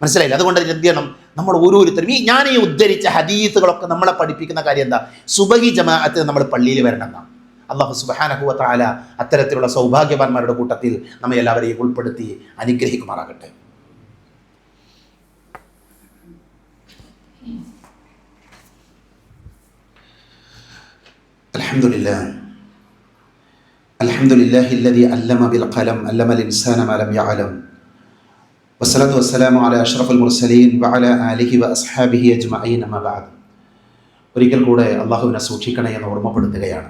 മനസ്സിലായില്ല അതുകൊണ്ട് എന്ത് ചെയ്യണം നമ്മൾ ഓരോരുത്തരും ഈ ഞാൻ ഈ ഉദ്ധരിച്ച ഹദീത്തുകളൊക്കെ നമ്മളെ പഠിപ്പിക്കുന്ന കാര്യം എന്താ സുബഹി ജമാഅത്ത് നമ്മൾ പള്ളിയിൽ വരണം എന്നാണ് അള്ളാഹു സുബാനഹുവ താല അത്തരത്തിലുള്ള സൗഭാഗ്യവാന്മാരുടെ കൂട്ടത്തിൽ നമ്മെ എല്ലാവരെയും ഉൾപ്പെടുത്തി അനുഗ്രഹിക്കുമാറാകട്ടെ الحمد لله الحمد لله الذي علم بالقلم علم الإنسان ما لم يعلم വസ്സലാത്തു വസ്സലാമു അല അഷ്റഫുൽ മുർസലീൻ വഅല അലിഹി വ അസ്ഹാബിഹി അജ്മഈൻ അമ്മ ബഅദ്. ഒരിക്കൽ കൂടെ അള്ളാഹുവിനെ സൂക്ഷിക്കണേ എന്ന് ഓർമ്മപ്പെടുത്തുകയാണ്.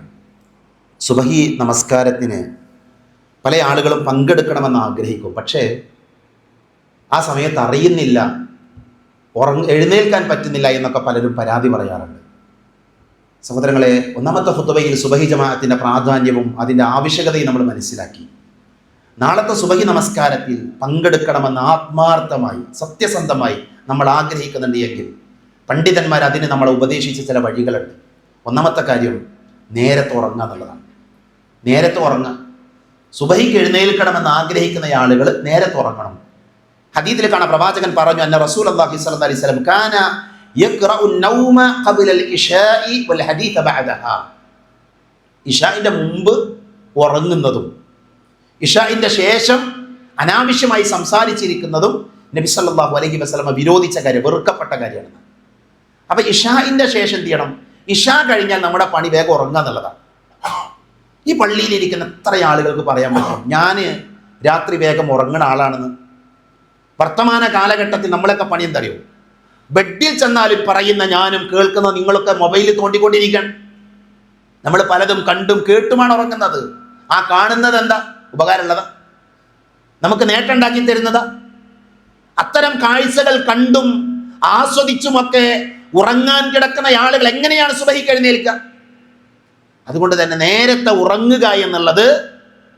സുബഹി നമസ്കാരത്തിന് പല ആളുകളും പങ്കെടുക്കണമെന്ന് ആഗ്രഹിക്കും. പക്ഷേ ആ സമയത്ത് അറിയുന്നില്ല. ഉറങ്ങ എഴുന്നേൽക്കാൻ പറ്റുന്നില്ല എന്നൊക്കെ പലരും പരാതി പറയാറുണ്ട്. സഹോദരങ്ങളെ ഒന്നാമത്തെ ഹുത്തുബയിൽ സുബഹി ജമാഅത്തിന്റെ പ്രാധാന്യവും അതിന്റെ ആവശ്യകതയും നമ്മൾ മനസ്സിലാക്കി. നാളത്തെ സുബഹി നമസ്കാരത്തിൽ പങ്കെടുക്കണമെന്ന് ആത്മാർത്ഥമായി സത്യസന്ധമായി നമ്മൾ ആഗ്രഹിക്കുന്നുണ്ട് എങ്കിൽ പണ്ഡിതന്മാർ അതിന് നമ്മളെ ഉപദേശിച്ച ചില വഴികളുണ്ട്. ഒന്നാമത്തെ കാര്യം നേരത്തെ ഉറങ്ങുക എന്നുള്ളതാണ്. നേരത്തെ ഉറങ്ങുക. സുബഹിക്ക് എഴുന്നേൽക്കണമെന്ന് ആഗ്രഹിക്കുന്ന ആളുകൾ നേരത്തെ ഉറങ്ങണം. ഹദീദിൽ കാണാൻ പ്രവാചകൻ പറഞ്ഞു അന്ന റസൂൽ അള്ളാഹി സ്വല്ലല്ലാഹി അലൈഹി വസല്ലം കാന ഇശാഇന്റെ മുമ്പ് ഉറങ്ങുന്നതും ഇഷാഇന്റെ ശേഷം അനാവശ്യമായി സംസാരിച്ചിരിക്കുന്നതും നബി സല്ലല്ലാഹു അലൈഹി വസല്ലമ വിരോധിച്ച കാര്യം വെറുക്കപ്പെട്ട കാര്യമാണ്. അപ്പം ഇഷാഇന്റെ ശേഷം എന്ത് ചെയ്യണം? ഇഷാ കഴിഞ്ഞാൽ നമ്മുടെ പണി വേഗം ഉറങ്ങുക എന്നുള്ളതാണ്. ഈ പള്ളിയിലിരിക്കുന്ന എത്ര ആളുകൾക്ക് പറയാൻ പറ്റും ഞാൻ രാത്രി വേഗം ഉറങ്ങുന്ന ആളാണെന്ന്. വർത്തമാന കാലഘട്ടത്തിൽ നമ്മളൊക്കെ പണി എന്തറിയോ? ബെഡിൽ ചെന്നാലും പറയുന്ന ഞാനും കേൾക്കുന്ന നിങ്ങളൊക്കെ മൊബൈലിൽ തോണ്ടിക്കൊണ്ടിരിക്കണം നമ്മൾ പലതും കണ്ടും കേട്ടുമാണ് ഉറങ്ങുന്നത്. ആ കാണുന്നത് എന്താ? ഉപകാരമുള്ളതാ? നമുക്ക് നേട്ടമുണ്ടാക്കി തരുന്നത്? അത്തരം കാഴ്ചകൾ കണ്ടും ആസ്വദിച്ചുമൊക്കെ ഉറങ്ങാൻ കിടക്കുന്ന ആളുകൾ എങ്ങനെയാണ് സുബഹി എഴുന്നേൽക്കുക? അതുകൊണ്ട് തന്നെ നേരത്തെ ഉറങ്ങുക എന്നുള്ളത്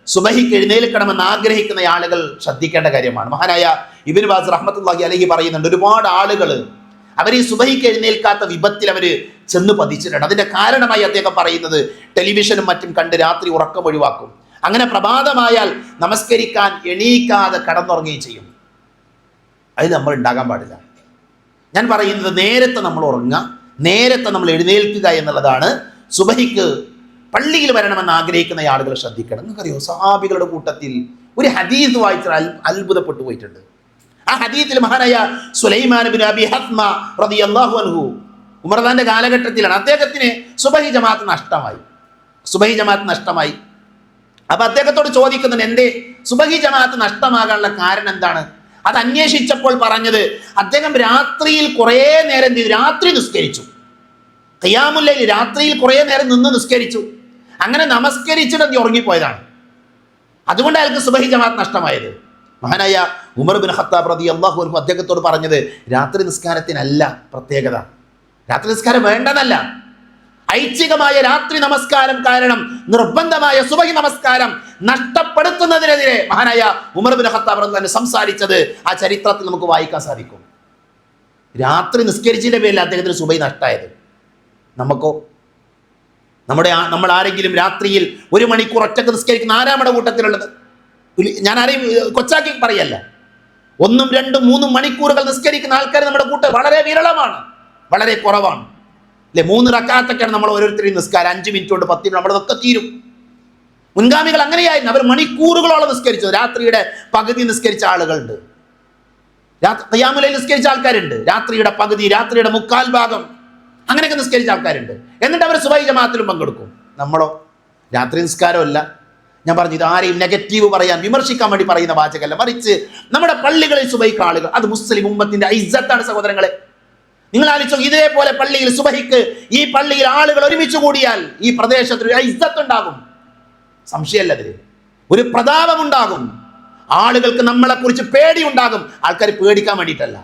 സുബഹി എഴുന്നേൽക്കണമെന്ന് ആഗ്രഹിക്കുന്ന ആളുകൾ ശ്രദ്ധിക്കേണ്ട കാര്യമാണ്. മഹാനായ ഇബിൻ ബാസ് റഹ്മത്തുള്ളാഹി അലഹി പറയുന്നുണ്ട് ഒരുപാട് ആളുകൾ അവർ ഈ സുബഹി എഴുന്നേൽക്കാത്ത വിപത്തിൽ അവർ ചെന്ന് പതിച്ചിട്ടുണ്ട്. അതിന്റെ കാരണമായി അദ്ദേഹം പറയുന്നത് ടെലിവിഷനും മറ്റും കണ്ട് രാത്രി ഉറക്കം ഒഴിവാക്കും. അങ്ങനെ പ്രഭാതമായാൽ നമസ്കരിക്കാൻ എണീക്കാതെ കടന്നുറങ്ങുകയും ചെയ്യും. അത് നമ്മൾ ഉണ്ടാകാൻ പാടില്ല. ഞാൻ പറയുന്നത് നേരത്തെ നമ്മൾ ഉറങ്ങുക നേരത്തെ നമ്മൾ എഴുന്നേൽക്കുക എന്നുള്ളതാണ് സുബഹിക്ക് പള്ളിയിൽ വരണമെന്ന് ആഗ്രഹിക്കുന്ന ആളുകൾ ശ്രദ്ധിക്കണം. നിങ്ങൾക്കറിയോ സഹാബികളുടെ കൂട്ടത്തിൽ ഒരു ഹദീസ് വായിച്ചാൽ അൽ- അത്ഭുതപ്പെട്ടു പോയിട്ടുണ്ട്. ആ ഹദീസിൽ മഹാനായ സുലൈമാൻ ബിൻ അബി ഹത്മ റളിയല്ലാഹു അൻഹു ഉമർദാന്റെ കാലഘട്ടത്തിലാണ് അദ്ദേഹത്തിന് സുബഹി ജമാഅത്ത് നഷ്ടമായി. സുബഹി ജമാഅത്ത് നഷ്ടമായി. അപ്പൊ അദ്ദേഹത്തോട് ചോദിക്കുന്നുണ്ട് എന്തേ? സുബഹി ജമാഅത്ത് നഷ്ടമാകാനുള്ള കാരണം എന്താണ്? അത് അന്വേഷിച്ചപ്പോൾ പറഞ്ഞത് അദ്ദേഹം രാത്രിയിൽ കുറേ നേരം രാത്രി നിസ്കരിച്ചു. കയ്യാമുല്ലയിൽ രാത്രിയിൽ കുറേ നേരം നിന്ന് നിസ്കരിച്ചു. അങ്ങനെ നമസ്കരിച്ചിട്ട് ഉറങ്ങിപ്പോയതാണ്. അതുകൊണ്ട് അയാൾക്ക് സുബഹി ജമാഅത്ത് നഷ്ടമായത്. മഹാനായ ഉമർ ബിൻ ഖത്താബ് റതി അള്ളാഹു അദ്ദേഹത്തോട് പറഞ്ഞത് രാത്രി നിസ്കാരത്തിനല്ല പ്രത്യേകത. രാത്രി നിസ്കാരം വേണ്ടതല്ല. ഐച്ഛികമായ രാത്രി നമസ്കാരം കാരണം നിർബന്ധമായ സുബഹി നമസ്കാരം നഷ്ടപ്പെടുത്തുന്നതിനെതിരെ മഹാനായ ഉമർ ബിൻ ഖത്താബ് അൻഹു സംസാരിച്ചത് ആ ചരിത്രത്തിൽ നമുക്ക് വായിക്കാൻ സാധിക്കും. രാത്രി നിസ്കരിച്ചതിന്റെ പേരിൽ അദ്ദേഹത്തിന് സുബൈ നഷ്ടമായത് നമുക്കോ നമ്മുടെ നമ്മൾ ആരെങ്കിലും രാത്രിയിൽ ഒരു മണിക്കൂർ ഒറ്റയ്ക്ക് നിസ്കരിക്കുന്ന ആരാമയുടെ കൂട്ടത്തിലുള്ളത്? ഞാൻ ആരെയും കൊച്ചാക്കി പറയല്ല. ഒന്നും രണ്ടും മൂന്നും മണിക്കൂറുകൾ നിസ്കരിക്കുന്ന ആൾക്കാർ നമ്മുടെ കൂട്ട വളരെ വിരളമാണ് വളരെ കുറവാണ്. അല്ലെ? മൂന്ന് റക്കാത്തൊക്കെയാണ് നമ്മൾ ഓരോരുത്തരെയും നിസ്കാരം. അഞ്ച് മിനിറ്റ് കൊണ്ട് പത്ത് മിനിറ്റ് നമ്മളതൊക്കെ തീരും. മുൻഗാമികൾ അങ്ങനെയായിരുന്നു. അവർ മണിക്കൂറുകളോളം നിസ്കരിച്ചു. രാത്രിയുടെ പകുതി നിസ്കരിച്ച ആളുകളുണ്ട്. രാത്രി ഖിയാമുലയിൽ നിസ്കരിച്ച ആൾക്കാരുണ്ട്. രാത്രിയുടെ പകുതി രാത്രിയുടെ മുക്കാൽ ഭാഗം അങ്ങനെയൊക്കെ നിസ്കരിച്ച ആൾക്കാരുണ്ട്. എന്നിട്ട് അവർ സുബൈ ജമാഅത്തിലും പങ്കെടുക്കും. നമ്മളോ? രാത്രി നിസ്കാരമല്ല ഞാൻ പറഞ്ഞു ഇത് ആരെയും നെഗറ്റീവ് പറയാൻ വിമർശിക്കാൻ വേണ്ടി പറയുന്ന വാചകമല്ല. മറിച്ച് നമ്മുടെ പള്ളികളിൽ സുബൈക്ക് ആളുകൾ അത് മുസ്ലിം ഉമ്മത്തിന്റെ ഐസത്താണ് സഹോദരങ്ങളെ. നിങ്ങൾ ആലോചിച്ചോ ഇതേപോലെ പള്ളിയിൽ സുബഹിക്ക് ഈ പള്ളിയിൽ ആളുകൾ ഒരുമിച്ച് കൂടിയാൽ ഈ പ്രദേശത്തിൽ ഒരു ഇസ്സത്ത് ഉണ്ടാകും സംശയമല്ല അതിൽ ഒരു പ്രതാപമുണ്ടാകും. ആളുകൾക്ക് നമ്മളെക്കുറിച്ച് പേടിയുണ്ടാകും. ആൾക്കാർ പേടിക്കാൻ വേണ്ടിയിട്ടല്ല.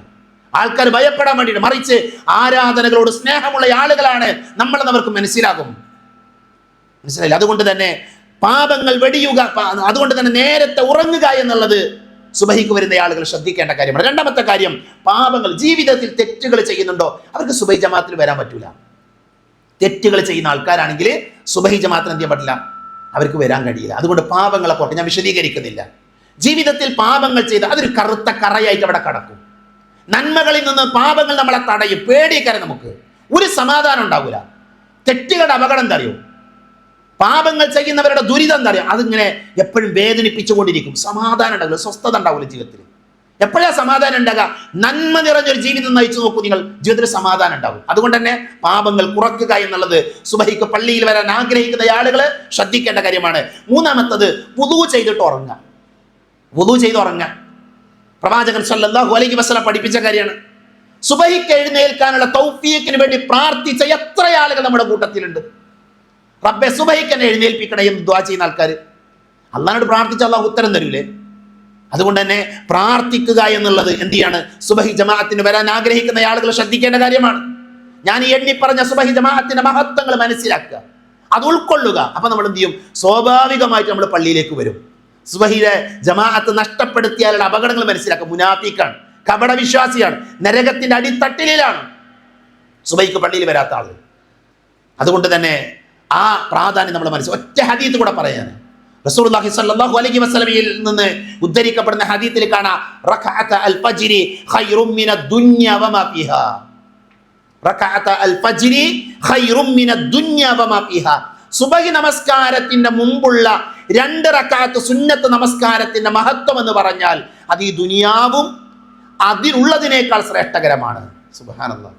ആൾക്കാർ ഭയപ്പെടാൻ വേണ്ടിയിട്ട് മറിച്ച് ആരാധനകളോട് സ്നേഹമുള്ള ആളുകളാണ് നമ്മളെന്ന് അവർക്ക് മനസ്സിലാകും. മനസ്സിലായില്ല? അതുകൊണ്ട് തന്നെ പാപങ്ങൾ വെടിയുക അതുകൊണ്ട് തന്നെ നേരത്തെ ഉറങ്ങുക എന്നുള്ളത് സുബഹിക്ക് വരുന്ന ആളുകൾ ശ്രദ്ധിക്കേണ്ട കാര്യമാണ്. രണ്ടാമത്തെ കാര്യം പാപങ്ങൾ ജീവിതത്തിൽ തെറ്റുകൾ ചെയ്യുന്നുണ്ടോ? അവർക്ക് സുബഹി ജമാത്തിൽ വരാൻ പറ്റൂല. തെറ്റുകൾ ചെയ്യുന്ന ആൾക്കാരാണെങ്കിൽ സുബഹി ജമാത്തിന് എന്ത് ചെയ്യാൻ പറ്റില്ല? അവർക്ക് വരാൻ കഴിയില്ല. അതുകൊണ്ട് പാപങ്ങളെ പോട്ടെ ഞാൻ വിശദീകരിക്കുന്നില്ല. ജീവിതത്തിൽ പാപങ്ങൾ ചെയ്ത് അതൊരു കറുത്ത കറയായിട്ട് അവിടെ കടക്കും. നന്മകളിൽ നിന്ന് പാപങ്ങൾ നമ്മളെ തടയും. പേടിയക്കാരെ നമുക്ക്. ഒരു സമാധാനം ഉണ്ടാവില്ല തെറ്റുകളുടെ അപകടം എന്താ അറിയോ? പാപങ്ങൾ ചെയ്യുന്നവരുടെ ദുരിതം എന്താ പറയുക അതിങ്ങനെ എപ്പോഴും വേദനിപ്പിച്ചുകൊണ്ടിരിക്കും. സമാധാനം ഉണ്ടാവില്ല. സ്വസ്ഥത ഉണ്ടാവില്ല ജീവിതത്തിൽ. എപ്പോഴാ സമാധാനം ഉണ്ടാകുക നന്മ നിറഞ്ഞൊരു ജീവിതം നയിച്ചു നോക്കൂ നിങ്ങൾ. ജീവിതത്തിൽ സമാധാനം ഉണ്ടാവും. അതുകൊണ്ട് തന്നെ പാപങ്ങൾ കുറയ്ക്കുക എന്നുള്ളത് സുബഹിക്ക് പള്ളിയിൽ വരാൻ ആഗ്രഹിക്കുന്ന ആളുകൾ ശ്രദ്ധിക്കേണ്ട കാര്യമാണ്. മൂന്നാമത്തത് പുതു ചെയ്തിട്ട് ഉറങ്ങുക. പുതു ചെയ്ത് ഉറങ്ങുക. പ്രവാചകൻ സല്ലല്ലാഹു അലൈഹി വസല്ലം പഠിപ്പിച്ച കാര്യമാണ്. സുബഹിക്ക് എഴുന്നേൽക്കാനുള്ള തൗഫീഖിന് വേണ്ടി പ്രാർത്ഥിച്ച എത്ര ആളുകൾ നമ്മുടെ കൂട്ടത്തിലുണ്ട്. റബ്ബെ സുബൈക്ക് എന്നെ എഴുന്നേൽപ്പിക്കണേ എന്ന് ദ്വാ ചെയ്യുന്ന ആൾക്കാർ അള്ളാഹിനോട് പ്രാർത്ഥിച്ച അള്ളാഹ് ഉത്തരം തരൂലേ? അതുകൊണ്ട് തന്നെ പ്രാർത്ഥിക്കുക എന്നുള്ളത് എന്ത് ചെയ്യാണ്? സുബഹി ജമാഅത്തിന് വരാൻ ആഗ്രഹിക്കുന്ന ആളുകൾ ശ്രദ്ധിക്കേണ്ട കാര്യമാണ്. ഞാൻ ഈ എണ്ണി പറഞ്ഞ സുബഹി ജമാഅത്തിന്റെ മഹത്വങ്ങൾ മനസ്സിലാക്കുക. അത് ഉൾക്കൊള്ളുക. അപ്പൊ നമ്മൾ എന്ത് ചെയ്യും? സ്വാഭാവികമായിട്ട് നമ്മൾ പള്ളിയിലേക്ക് വരും. സുബഹിയിലെ ജമാഅത്ത് നഷ്ടപ്പെടുത്തിയാലുള്ള അപകടങ്ങൾ മനസ്സിലാക്കുക. മുനാഫിക്കാണ്. കപട വിശ്വാസിയാണ്. നരകത്തിന്റെ അടിത്തട്ടിലാണ് സുബൈക്ക് പള്ളിയിൽ വരാത്ത ആൾ അതുകൊണ്ട് തന്നെ ആ പ്രാധാന്യം നമ്മൾ മനസ്സിൽ ഒറ്റ ഹദീത്ത് കൂടെ പറയാൻ റസൂലുള്ളാഹി സ്വല്ലല്ലാഹു അലൈഹി വസല്ലമയിൽ നിന്ന് ഉദ്ധരിക്കപ്പെടുന്ന ഹദീത്തിൽ കാണാം സുബഹി നമസ്കാരത്തിന്റെ മുമ്പുള്ള രണ്ട് റക്കാത്ത് സുന്നത്ത് നമസ്കാരത്തിന്റെ മഹത്വം എന്ന് പറഞ്ഞാൽ അത് ഈ ദുനിയാവും അതിലുള്ളതിനേക്കാൾ ശ്രേഷ്ഠകരമാണ്. സുബ്ഹാനല്ലാഹ്.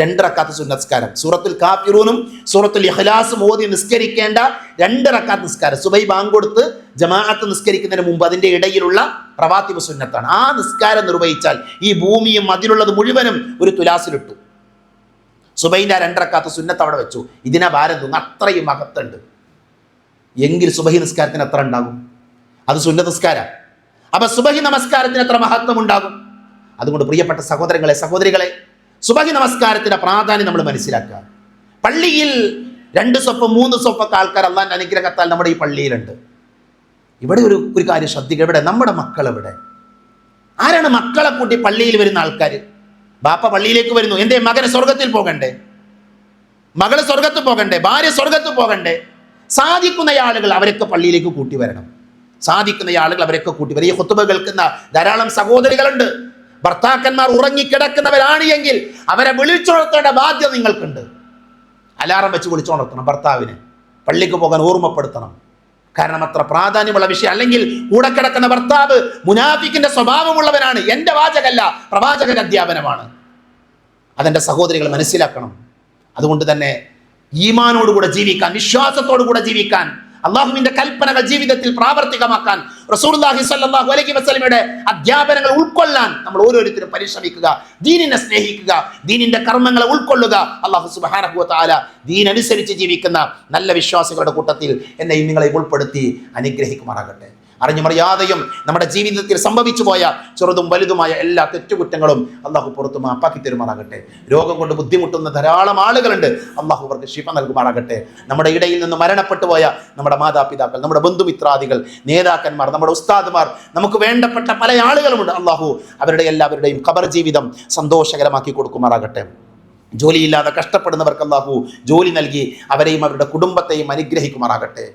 രണ്ട് റക്കാത്ത് സുന്നസ്കാരം. സൂറത്തുൽ കാഫിറൂനും സൂറത്തുൽ ഇഖ്ലാസും ഓതി നിസ്കരിക്കേണ്ട രണ്ടിറക്കാത്ത നിസ്കാരം. സുബൈ ബാങ്ക് കൊടുത്ത് ജമാഅത്ത് നിസ്കരിക്കുന്നതിന് മുമ്പ് അതിന്റെ ഇടയിലുള്ള പ്രവാത്തിബ് സുന്നത്താണ്. ആ നിസ്കാരം നിർവഹിച്ചാൽ ഈ ഭൂമിയും അതിലുള്ളത് മുഴുവനും ഒരു തുലാസിലിട്ടു. സുബൈന്റെ ആ രണ്ടിറക്കാത്ത സുന്നത്ത് അവിടെ വെച്ചു. ഇതിനെ ഭാരം അത്രയും മഹത്തുണ്ട്. എങ്കിൽ സുബഹി നിസ്കാരത്തിന് എത്ര ഉണ്ടാകും? അത് സുന്ന നിസ്കാരം. അപ്പൊ സുബഹി നമസ്കാരത്തിന് എത്ര മഹത്വം ഉണ്ടാകും? അതുകൊണ്ട് പ്രിയപ്പെട്ട സഹോദരങ്ങളെ സഹോദരികളെ സുബഹി നമസ്കാരത്തിന്റെ പ്രാധാന്യം നമ്മൾ മനസ്സിലാക്കുക. പള്ളിയിൽ രണ്ട് സ്വപ്പം മൂന്ന് സ്വപ്പൊക്കെ ആൾക്കാർ അള്ളാന്റെ അനുഗ്രഹത്താൽ നമ്മുടെ ഈ പള്ളിയിലുണ്ട്. ഇവിടെ ഒരു ഒരു കാര്യം ശ്രദ്ധിക്കുക. ഇവിടെ നമ്മുടെ മക്കൾ ഇവിടെ ആരാണ് മക്കളെ കൂട്ടി പള്ളിയിൽ വരുന്ന ആൾക്കാർ ബാപ്പ പള്ളിയിലേക്ക് വരുന്നു. എന്തേ മകന് സ്വർഗത്തിൽ പോകണ്ടേ? മകൾ സ്വർഗത്ത് പോകണ്ടേ? ഭാര്യ സ്വർഗത്ത് പോകണ്ടേ? സാധിക്കുന്ന ആളുകൾ അവരൊക്കെ പള്ളിയിലേക്ക് കൂട്ടി വരണം. സാധിക്കുന്ന ആളുകൾ അവരൊക്കെ കൂട്ടി വരും ഈ ഹൊത്തുബ കേൾക്കുന്ന ധാരാളം സഹോദരികളുണ്ട്. ഭർത്താക്കന്മാർ ഉറങ്ങിക്കിടക്കുന്നവരാണ് എങ്കിൽ അവരെ വിളിച്ചുണർത്തേണ്ട ബാധ്യത നിങ്ങൾക്കുണ്ട്. അലാറം വെച്ച് വിളിച്ചുണർത്തണം ഭർത്താവിനെ. പള്ളിക്ക് പോകാൻ ഓർമ്മപ്പെടുത്തണം. കാരണം അത്ര പ്രാധാന്യമുള്ള വിഷയം. അല്ലെങ്കിൽ കൂടെ കിടക്കുന്ന ഭർത്താവ് മുനാഫിക്കിന്റെ സ്വഭാവമുള്ളവനാണ്. എന്റെ വാചകല്ല പ്രവാചകന്റെ അധ്യാപനമാണ്. അതെന്റെ സഹോദരികൾ മനസ്സിലാക്കണം. അതുകൊണ്ട് തന്നെ ഈമാനോടുകൂടെ ജീവിക്കാൻ വിശ്വാസത്തോടുകൂടെ ജീവിക്കാൻ അള്ളാഹുവിന്റെ കൽപ്പനകൾ ജീവിതത്തിൽ പ്രാവർത്തികമാക്കാൻ റസൂലുള്ളാഹി സ്വല്ലല്ലാഹു അലൈഹി വസല്ലമയുടെ അധ്യാപനങ്ങൾ ഉൾക്കൊള്ളാൻ നമ്മൾ ഓരോരുത്തരും പരിശ്രമിക്കുക ദീനിനെ സ്നേഹിക്കുക ദീനിന്റെ കർമ്മങ്ങളെ ഉൾക്കൊള്ളുക. അള്ളാഹു സുബ്ഹാനഹു ദീനനുസരിച്ച് ജീവിക്കുന്ന നല്ല വിശ്വാസികളുടെ കൂട്ടത്തിൽ എന്നെ നിങ്ങളെ ഉൾപ്പെടുത്തി അനുഗ്രഹിക്കുമാറാകട്ടെ. അറിഞ്ഞുമറിയാതെയും നമ്മുടെ ജീവിതത്തിൽ സംഭവിച്ചു പോയ ചെറുതും വലുതുമായ എല്ലാ തെറ്റുകുറ്റങ്ങളും അള്ളാഹു പുറത്തു മാപ്പാക്കി തരുമാറാകട്ടെ. രോഗം കൊണ്ട് ബുദ്ധിമുട്ടുന്ന ധാരാളം ആളുകളുണ്ട്. അള്ളാഹു അവർക്ക് ശിഫ നൽകുമാറാകട്ടെ. നമ്മുടെ ഇടയിൽ നിന്ന് മരണപ്പെട്ടു പോയ നമ്മുടെ മാതാപിതാക്കൾ നമ്മുടെ ബന്ധുമിത്രാദികൾ നേതാക്കന്മാർ നമ്മുടെ ഉസ്താദുമാർ നമുക്ക് വേണ്ടപ്പെട്ട പല ആളുകളുമുണ്ട്. അള്ളാഹു അവരുടെ എല്ലാവരുടെയും ഖബർ ജീവിതം സന്തോഷകരമാക്കി കൊടുക്കുമാറാകട്ടെ. ജോലിയില്ലാതെ കഷ്ടപ്പെടുന്നവർക്ക് അള്ളാഹു ജോലി നൽകി അവരെയും അവരുടെ കുടുംബത്തെയും അനുഗ്രഹിക്കുമാറാകട്ടെ.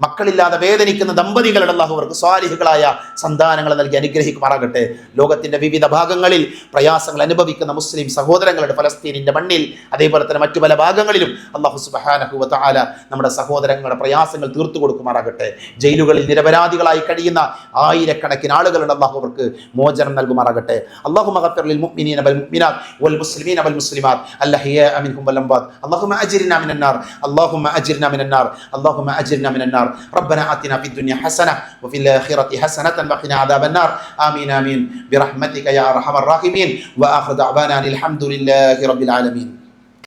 മക്കളില്ലാതെ വേദനിക്കുന്ന ദമ്പതികളുടെ അള്ളാഹുവർക്ക് സ്വാലിഹുകളായ സന്താനങ്ങളെ നൽകി അനുഗ്രഹിക്കുമാറാകട്ടെ. ലോകത്തിന്റെ വിവിധ ഭാഗങ്ങളിൽ പ്രയാസങ്ങൾ അനുഭവിക്കുന്ന മുസ്ലിം സഹോദരങ്ങളുടെ ഫലസ്തീനിന്റെ മണ്ണിൽ. അതേപോലെ തന്നെ മറ്റു പല ഭാഗങ്ങളിലും അള്ളാഹു സുബാനഹുവ താല നമ്മുടെ സഹോദരങ്ങളുടെ പ്രയാസങ്ങൾ തീർത്തു കൊടുക്കുമാറാകട്ടെ. ജയിലുകളിൽ നിരപരാധികളായി കഴിയുന്ന ആയിരക്കണക്കിന് ആളുകളുടെ അള്ളാഹുവർക്ക് മോചനം നൽകുമാറാകട്ടെ. അള്ളാഹു മഹത്തറിൽ മുഅ്മിനീന വൽ മുഅ്മിനാത്ത് വൽ മുസ്ലിമീന വൽ മുസ്ലിമാത്ത്. അല്ലഹിയ അമിൻഹും വൽ അംബാത്ത് അള്ളാഹുമ അജിരിന മിനന്നാർ. അള്ളാഹുമ അജിരിന മിനന്നാർ. മിനന്നാർ. النار. ربنا آتنا في الدنيا حسنة وفي الآخرة حسنة وقنا عذاب النار. آمين آمين. برحمتك يا أرحم الراحمين. وآخر دعوانا الحمد لله رب العالمين.